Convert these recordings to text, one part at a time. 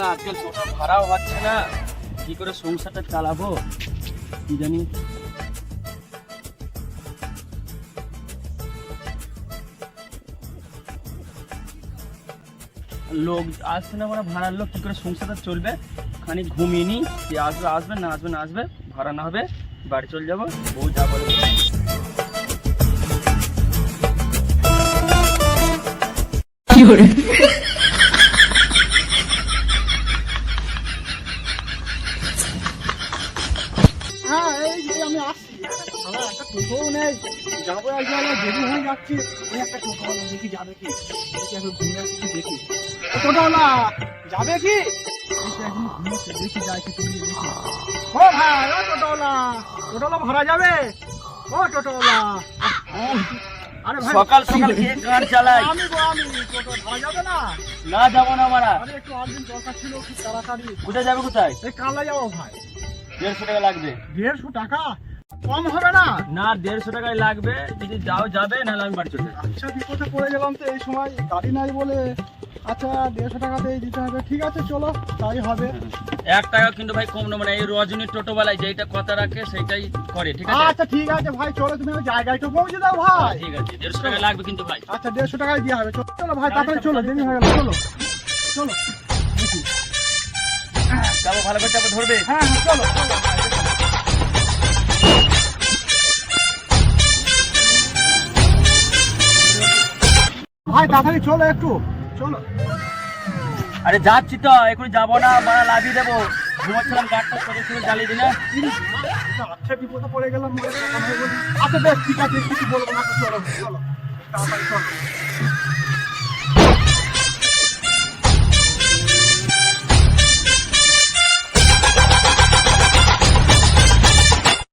শালা আজকাল টোটো ভাড়াও হচ্ছে না। কি করে সংসারটা চালাবো? কি জানি। লোক আসছে না মানে ভাড়ার লোক, কি করে সংসারটা চলবে? খানিক ঘুমিয়ে নি কে আসবে আসবে, না আসবে না আসবে, ভাড়া না হবে, বাড়ি চলে যাব, বউ যা বলে। হ্যাঁ এই যে আমি আসছি আমার একটা টোটোও নেই যাব আমার দেরি হয়ে যাচ্ছে। এই একটা টোটো দেখি যাবে কি? দেখি এখন ঘুরে আসছি দেখি। টোটোওয়ালা যাবে কি? এই এখন ঘুমাচ্ছে, দেখি যায় কি তুমি দেখি ও ভাই ও টোটোওয়ালা টোটোওয়ালা ভাড়া যাবে? ও টোটোওয়ালা। আরে ভাই সকাল সকাল কে গাড়ি চালায় আমি গো আমি টোটো ভাড়া যাবে না? না যাব না আমরা। আরে একটু আর্জেন্ট দরকার ছিল খুব তাড়াতাড়ি। কোথায় যাবে কোথায়? এই কালা যাব ভাই। দেড়শো টাকা লাগবে। দেড়শো টাকা? কম হবে না? না দেড়শো টাকায় লাগবে। যদি যাও যাবে নাহলে আমি বাড়ি চলে আচ্ছা বিপদে পড়ে গেলাম তো এই সময় গাড়ি নাই বলে। আচ্ছা দেড়শো টাকাতেই দিতে হবে। ঠিক আছে চলো তাই হবে। এক টাকা কিন্তু ভাই কম নেব না। এই রজনী টোটোওয়ালায় যেইটা কথা রাখে সেটাই করে ঠিক আছে? আচ্ছা ঠিক আছে ভাই চলো তুমি জায়গায় তো পৌঁছে দাও ভাই। ঠিক আছে দেড়শো টাকা লাগবে কিন্তু ভাই। আচ্ছা দেড়শো টাকায় দিয়ে হবে। চলো চলো ভাই তাড়াতাড়ি চলো দেরি হয়ে গেল চলো চলো। যাব ভালো করে যাব ধরবে? হ্যাঁ হ্যাঁ চলো। ভাই তাড়াতাড়ি চলো একটু। চলো। আরে যাচ্ছি তো এখন যাব না মারা দেবো। ঘুমাচ্ছিলাম গাড়টা করে ছিল জ্বালিয়ে দিলে। আচ্ছা বিপদে পড়ে গেলাম। আচ্ছা বেশ ঠিক আছে কিছু বলব না চলো চলো তাড়াতাড়ি চলো।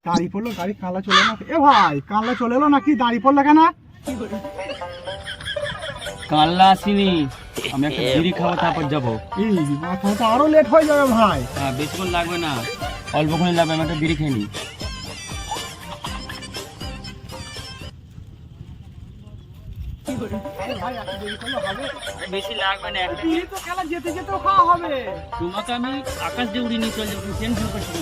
গাড়ি পড়ল গাড়ি কালা চলে না এ ভাই কালা চলে এলো নাকি? দাঁড়িয়ে পড়ল কেন? কাল্লা আসিনি আমি একটা বিড়ি খাব তারপর যাব। এই তো আরও লেট হয়ে যাবে ভাই। হ্যাঁ বেশিক্ষণ লাগবে না। অল্পক্ষণই লাগবে আমি একটা বিড়ি খেয়ে নিই। বেশি লাগবে না একটা। তো খেলা যেতে যেতেও খাওয়া হবে। তোমাকে আমি আকাশ দিয়ে উড়িয়ে নিয়ে চলে যাব টেনশন করছি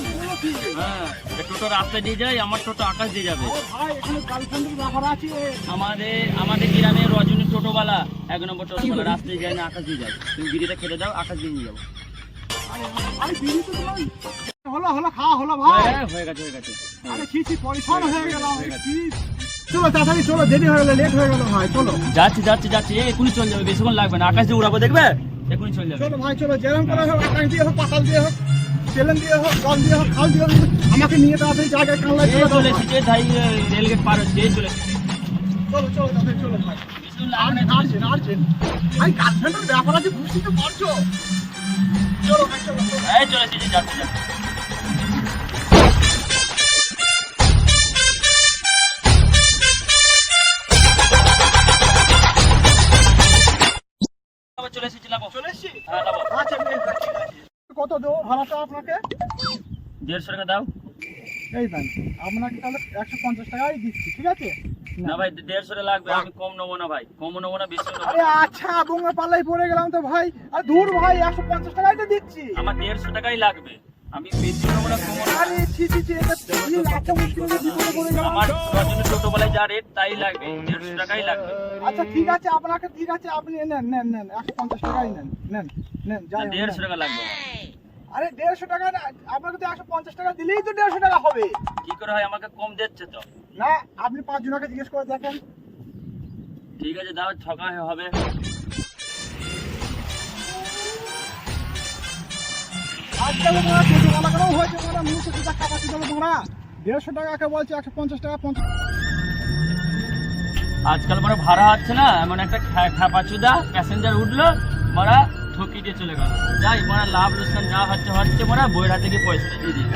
হ্যাঁ এ টোটো রাস্তা দিয়ে যায় আমার টোটো আকাশ দিয়ে যাবে। ও ভাই এখানে গার্লফ্রেন্ডের ব্যাপার আছে। আমাদের আমাদের গ্রামে রজনী টোটোওয়ালা। এক নম্বর টোটোওয়ালা রাস্তায় যায় না আকাশ দিয়ে তুমি বিড়িটা খেতে দাও আকাশ দিয়ে নিয়ে যাব। হলো হলো খাওয়া হলো ভাই। হ্যাঁ, হয়ে গেছে হয়ে গেছে। আরে ছি ছি পরিশ্রম হয়ে গেলাম চলো তাড়াতাড়ি চলো দেরি হয়ে গেল লেট হয়ে গেল ভাই চলো। যাচ্ছি যাচ্ছি যাচ্ছি। এই এখনই চলে যাবে বেশিক্ষণ লাগবে না। আকাশ দিয়ে উড়াবো দেখবে? এখনই চলে যাবে। চলো ভাই চলো যেরকম করে হোক আকাশ দিয়ে হোক পাতাল দিয়ে হোক চেলেন দিয়ে হোক জল দিয়ে হোক খাল দিয়ে হোক আমাকে নিয়ে তাড়াতাড়ি জায়গায় চলে রেলগেট পার হচ্ছে চলে চলো চলো তাড়াতাড়ি চলো ভাই। না আর্জেন্ট আর্জেন্ট ভাই গার্লফ্রেন্ডের ব্যাপার আছে বুঝতে তো পারছ চলো ভাই চলো চলো এই চলে এসেছে যাচ্ছি যাচ্ছি চলে এসেছি লাবো চলে এসছি হ্যাঁ আচ্ছা। কত দেবো ভাড়াটা আপনাকে দেড়শো টাকা দাও এই দেন আপনাকে তাহলে একশো পঞ্চাশ টাকাই দিচ্ছি ঠিক আছে না ভাই দেড়শো টাকা লাগবে আমি কম নেব না ভাই কম নেব না বেশি আরে আচ্ছা পাল্লাই পড়ে গেলাম তো ভাই। আর দূর ভাই একশো পঞ্চাশ টাকাই তো দিচ্ছি। আমার দেড়শো টাকাই লাগবে আমি বেশি নেব না কম নেব না। আরে ছি ছি ছি এটা এই একটা মুশকিলের বিপদে পড়ে গেলাম। আমার রজনী যা রেট তাই লাগবে দেড়শো টাকাই লাগবে। আচ্ছা ঠিক আছে আপনাকে ঠিক আছে আপনি নেন নেন নেন একশো পঞ্চাশ টাকাই নেন নেন নেন হোক, দেড়শো টাকা লাগবে। আরে দেড়শো টাকা না, আপনাকে তো একশো পঞ্চাশ টাকা দিলেই তো দেড়শো টাকা হবে। কি করে হয় আমাকে কম দিচ্ছে তো। না আপনি পাঁচ জনকে জিজ্ঞেস করে দেখেন। ঠিক আছে দাও ছকা হবে। আজকাল মারা হয়েছে মুখে দেড়শো টাকাকে বলছে একশো পঞ্চাশ টাকা পঞ্চাশ আজকাল মানে ভাড়া হচ্ছে না এমন একটা খাপাচুদা প্যাসেঞ্জার উঠল মারা ঠকি দিয়ে চলে গেল। যাই মারা লাভ লোকসান যা হচ্ছে হচ্ছে মারা বইয়ের হাতে গিয়ে পয়সাটা দিয়ে দিই